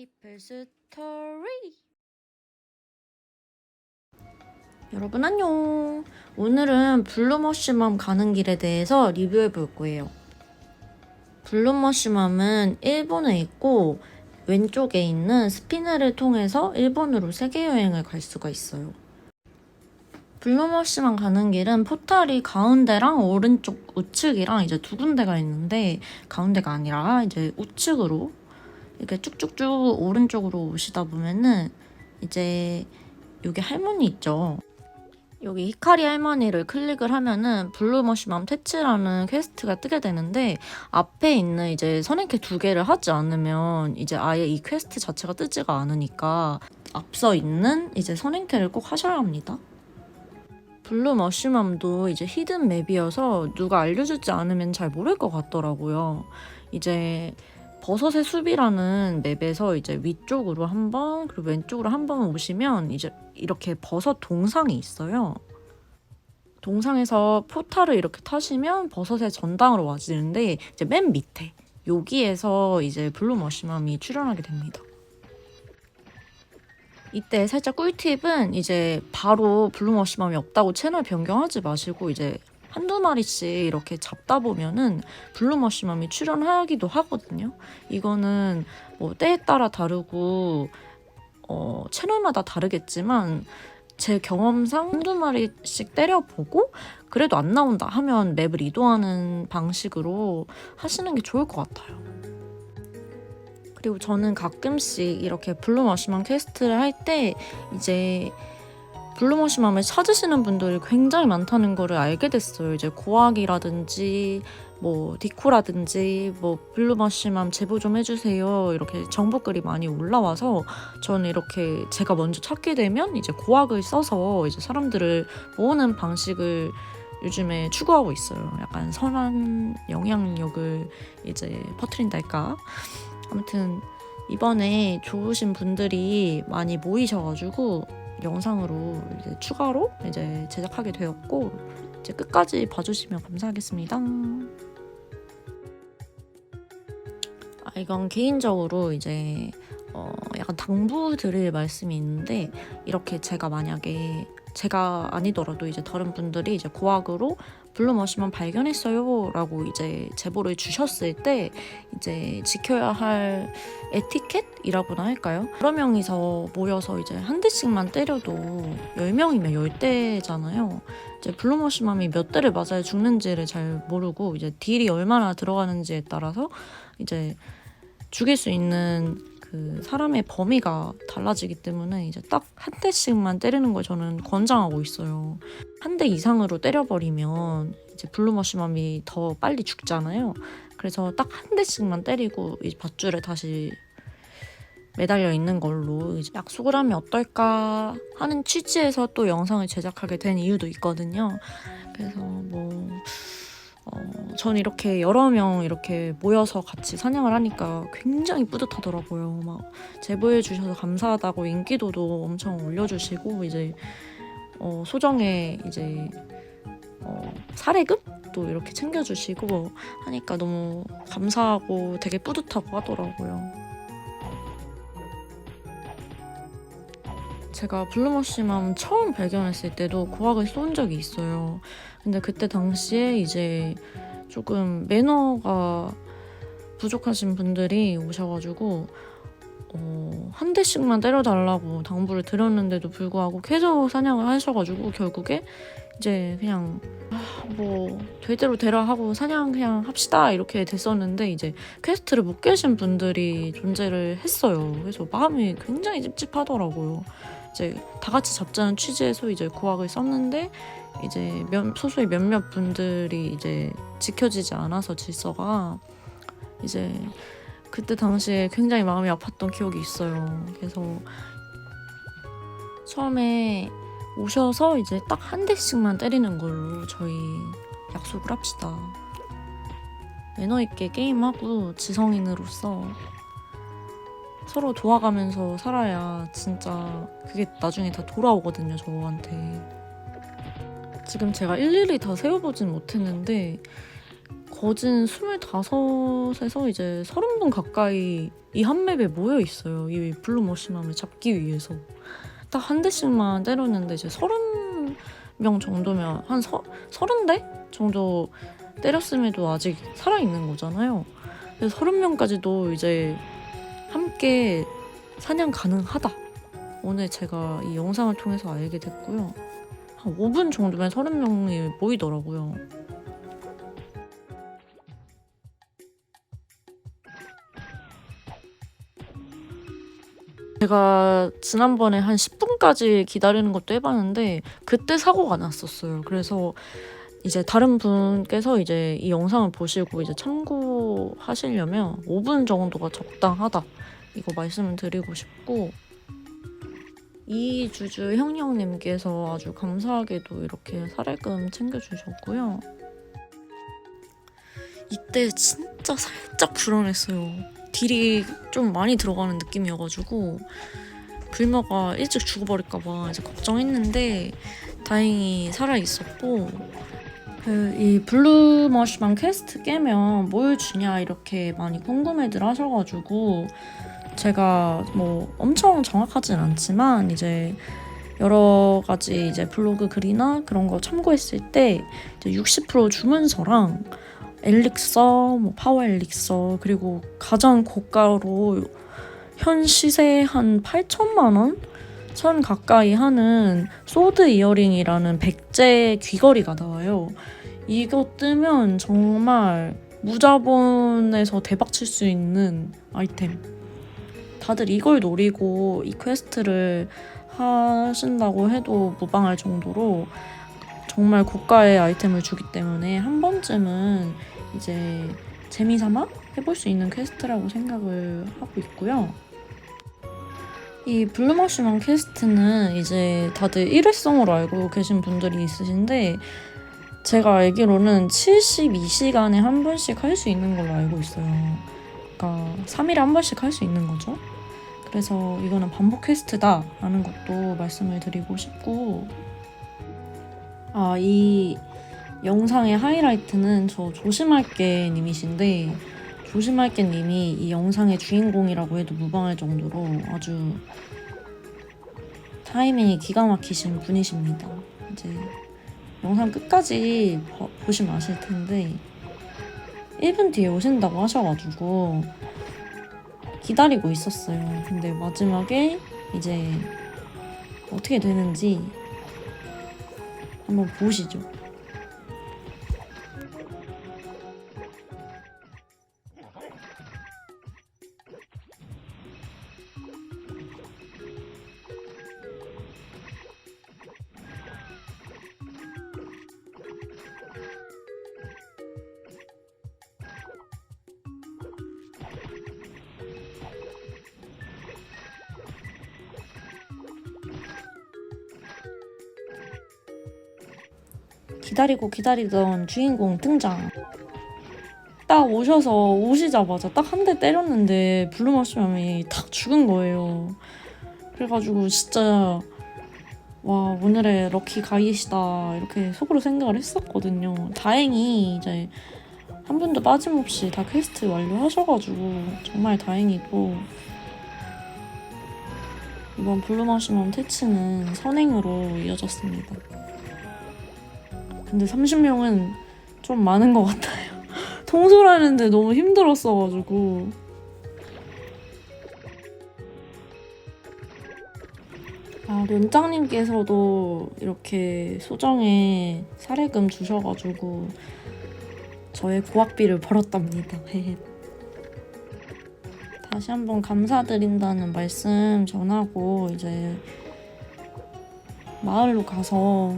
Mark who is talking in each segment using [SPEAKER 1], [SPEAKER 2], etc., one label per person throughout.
[SPEAKER 1] 메이플 스토리 여러분 안녕. 오늘은 블루머쉬맘 가는 길에 대해서 리뷰해 볼 거예요. 블루머쉬맘은 일본에 있고 왼쪽에 있는 스피네를 통해서 일본으로 세계 여행을 갈 수가 있어요. 블루머쉬맘 가는 길은 포탈이 가운데랑 오른쪽 우측이랑 이제 두 군데가 있는데 가운데가 아니라 이제 우측으로 이렇게 쭉쭉쭉 오른쪽으로 오시다 보면은 이제 여기 할머니 있죠. 여기 히카리 할머니를 클릭을 하면은 블루머쉬맘 퇴치라는 퀘스트가 뜨게 되는데 앞에 있는 이제 선행캐 두 개를 하지 않으면 이제 아예 이 퀘스트 자체가 뜨지가 않으니까 앞서 있는 이제 선행캐를 꼭 하셔야 합니다. 블루 머쉬맘도 이제 히든 맵이어서 누가 알려주지 않으면 잘 모를 것 같더라고요. 이제 버섯의 숲이라는 맵에서 이제 위쪽으로 한 번, 그리고 왼쪽으로 한 번 오시면 이제 이렇게 버섯 동상이 있어요. 동상에서 포탈을 이렇게 타시면 버섯의 전당으로 와지는데 이제 맨 밑에 여기에서 이제 블루 머쉬맘이 출연하게 됩니다. 이때 살짝 꿀팁은 이제 바로 블루머쉬맘이 없다고 채널 변경하지 마시고 이제 한두 마리씩 이렇게 잡다 보면은 블루머쉬맘이 출연하기도 하거든요. 이거는 뭐 때에 따라 다르고 어, 채널마다 다르겠지만 제 경험상 한두 마리씩 때려보고 그래도 안 나온다 하면 맵을 이동하는 방식으로 하시는 게 좋을 것 같아요. 그리고 저는 가끔씩 이렇게 블루머쉬맘 퀘스트를 할 때 이제 블루머쉬맘을 찾으시는 분들이 굉장히 많다는 거를 알게 됐어요. 이제 고학이라든지 뭐 디코라든지 뭐 블루머쉬맘 제보 좀 해주세요. 이렇게 정보글이 많이 올라와서 저는 이렇게 제가 먼저 찾게 되면 이제 고학을 써서 이제 사람들을 모으는 방식을 요즘에 추구하고 있어요. 약간 선한 영향력을 이제 퍼트린달까. 아무튼 이번에 좋으신 분들이 많이 모이셔가지고 영상으로 이제 추가로 이제 제작하게 되었고 이제 끝까지 봐주시면 감사하겠습니다. 아 이건 개인적으로 이제 어 약간 당부 드릴 말씀이 있는데 이렇게 제가 만약에 제가 아니더라도 이제 다른 분들이 이제 고학으로 블루머쉬만 발견했어요 라고 이제 제보를 주셨을 때 이제 지켜야 할 에티켓이라고나 할까요? 여러 명이서 모여서 이제 한 대씩만 때려도 10명이면 10대잖아요. 이제 블루머쉬맘이 몇 대를 맞아야 죽는지를 잘 모르고 이제 딜이 얼마나 들어가는지에 따라서 이제 죽일 수 있는 그 사람의 범위가 달라지기 때문에 이제 딱 한 대씩만 때리는 걸 저는 권장하고 있어요. 한 대 이상으로 때려버리면 이제 블루머쉬맘이 더 빨리 죽잖아요. 그래서 딱 한 대씩만 때리고 이 밧줄에 다시 매달려 있는 걸로 이제 약속을 하면 어떨까 하는 취지에서 또 영상을 제작하게 된 이유도 있거든요. 그래서 뭐 어, 전 이렇게 여러 명 이렇게 모여서 같이 사냥을 하니까 굉장히 뿌듯하더라고요. 막 제보해 주셔서 감사하다고 인기도도 엄청 올려주시고 이제 어, 소정의 이제 어, 사례금도 이렇게 챙겨주시고 하니까 너무 감사하고 되게 뿌듯하고 하더라고요. 제가 블루머쉬맘 처음 발견했을 때도 고학을 쏜 적이 있어요. 근데 그때 당시에 이제 조금 매너가 부족하신 분들이 오셔가지고 어, 한 대씩만 때려달라고 당부를 드렸는데도 불구하고 계속 사냥을 하셔가지고 결국에 이제 그냥 아, 뭐 되대로 되라 하고 사냥 그냥 합시다 이렇게 됐었는데 이제 퀘스트를 못 깨신 분들이 존재를 했어요. 그래서 마음이 굉장히 찝찝하더라고요. 이제 다 같이 잡자는 취지에서 이제 고학을 썼는데 이제 몇, 소수의 몇몇 분들이 이제 지켜지지 않아서 질서가 이제 그때 당시에 굉장히 마음이 아팠던 기억이 있어요. 그래서 처음에 오셔서 이제 딱 한 대씩만 때리는 걸로 저희 약속을 합시다. 매너 있게 게임하고 지성인으로서 서로 도와가면서 살아야 진짜 그게 나중에 다 돌아오거든요, 저한테. 지금 제가 일일이 다 세워보진 못했는데 거진 25에서 이제 30분 가까이 이 한 맵에 모여 있어요. 이 블루 머시맘을 잡기 위해서. 딱 한 대씩만 때렸는데 이제 30명 정도면 한 서, 30대 정도 때렸음에도 아직 살아있는 거잖아요. 그래서 30명까지도 이제 함께 사냥 가능하다. 오늘 제가 이 영상을 통해서 알게 됐고요. 한 5분 정도면 30명이 모이더라고요. 제가 지난번에 한 10분까지 기다리는 것도 해봤는데 그때 사고가 났었어요. 그래서 이제 다른 분께서 이제 이 영상을 보시고 이제 참고하시려면 5분 정도가 적당하다. 이거 말씀을 드리고 싶고 이 주주 형령님께서 아주 감사하게도 이렇게 사례금 챙겨주셨고요. 이때 진짜 살짝 불안했어요. 딜이 좀 많이 들어가는 느낌이어가지고 불마가 일찍 죽어버릴까봐 이제 걱정했는데 다행히 살아 있었고 그 이 블루 머시만 퀘스트 깨면 뭘 주냐 이렇게 많이 궁금해들 하셔가지고 제가 뭐 엄청 정확하진 않지만 이제 여러 가지 이제 블로그 글이나 그런 거 참고했을 때 이제 60% 주문서랑 엘릭서, 뭐 파워 엘릭서 그리고 가장 고가로 현 시세 한 8천만 원? 선 가까이 하는 소드 이어링이라는 백제 귀걸이가 나와요. 이거 뜨면 정말 무자본에서 대박 칠 수 있는 아이템. 다들 이걸 노리고 이 퀘스트를 하신다고 해도 무방할 정도로 정말 고가의 아이템을 주기 때문에 한 번쯤은 이제 재미삼아 해볼 수 있는 퀘스트라고 생각을 하고 있고요. 이 블루머쉬만 퀘스트는 이제 다들 일회성으로 알고 계신 분들이 있으신데 제가 알기로는 72시간에 한 번씩 할 수 있는 걸로 알고 있어요. 그러니까 3일에 한 번씩 할 수 있는 거죠. 그래서 이거는 반복 퀘스트다 라는 것도 말씀을 드리고 싶고 아, 이 영상의 하이라이트는 저 조심할게 님이신데 조심할게 님이 이 영상의 주인공이라고 해도 무방할 정도로 아주 타이밍이 기가 막히신 분이십니다. 이제 영상 끝까지 봐- 보시면 아실 텐데 1분 뒤에 오신다고 하셔가지고 기다리고 있었어요. 근데 마지막에 이제 어떻게 되는지 한번 보시죠. 기다리고 기다리던 주인공 등장. 딱 오셔서 오시자마자 딱 한 대 때렸는데 블루머쉬맘이 탁 죽은 거예요. 그래가지고 진짜 와 오늘의 럭키 가이시다 이렇게 속으로 생각을 했었거든요. 다행히 이제 한 분도 빠짐없이 다 퀘스트 완료하셔가지고 정말 다행이고 이번 블루머쉬맘 퇴치는 선행으로 이어졌습니다. 근데 30명은 좀 많은 것 같아요. 통솔하는데 너무 힘들었어가지고. 아, 련장님께서도 이렇게 소정에 사례금 주셔가지고 저의 고학비를 벌었답니다. 다시 한번 감사드린다는 말씀 전하고 이제 마을로 가서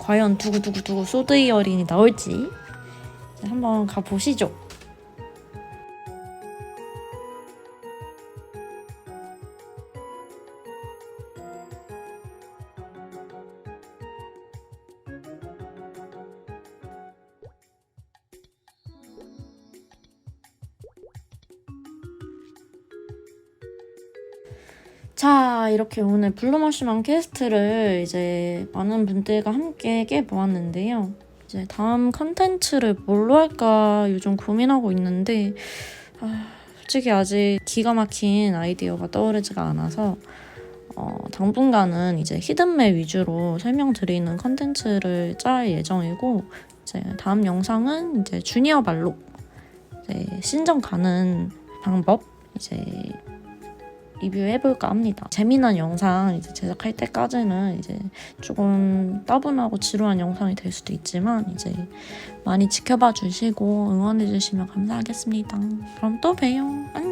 [SPEAKER 1] 과연 두구두구두구 소드 이어링이 나올지 한번 가보시죠. 자, 이렇게 오늘 블루머쉬만 퀘스트를 이제 많은 분들과 함께 깨보았는데요. 이제 다음 컨텐츠를 뭘로 할까 요즘 고민하고 있는데 아, 솔직히 아직 기가 막힌 아이디어가 떠오르지가 않아서 어, 당분간은 이제 히든맵 위주로 설명드리는 컨텐츠를 짤 예정이고 이제 다음 영상은 이제 주니어 발로 이제 신청 가는 방법 이제 리뷰해볼까 합니다. 재미난 영상 이제 제작할 때까지는 이제 조금 따분하고 지루한 영상이 될 수도 있지만 이제 많이 지켜봐 주시고 응원해 주시면 감사하겠습니다. 그럼 또 봬요. 안녕.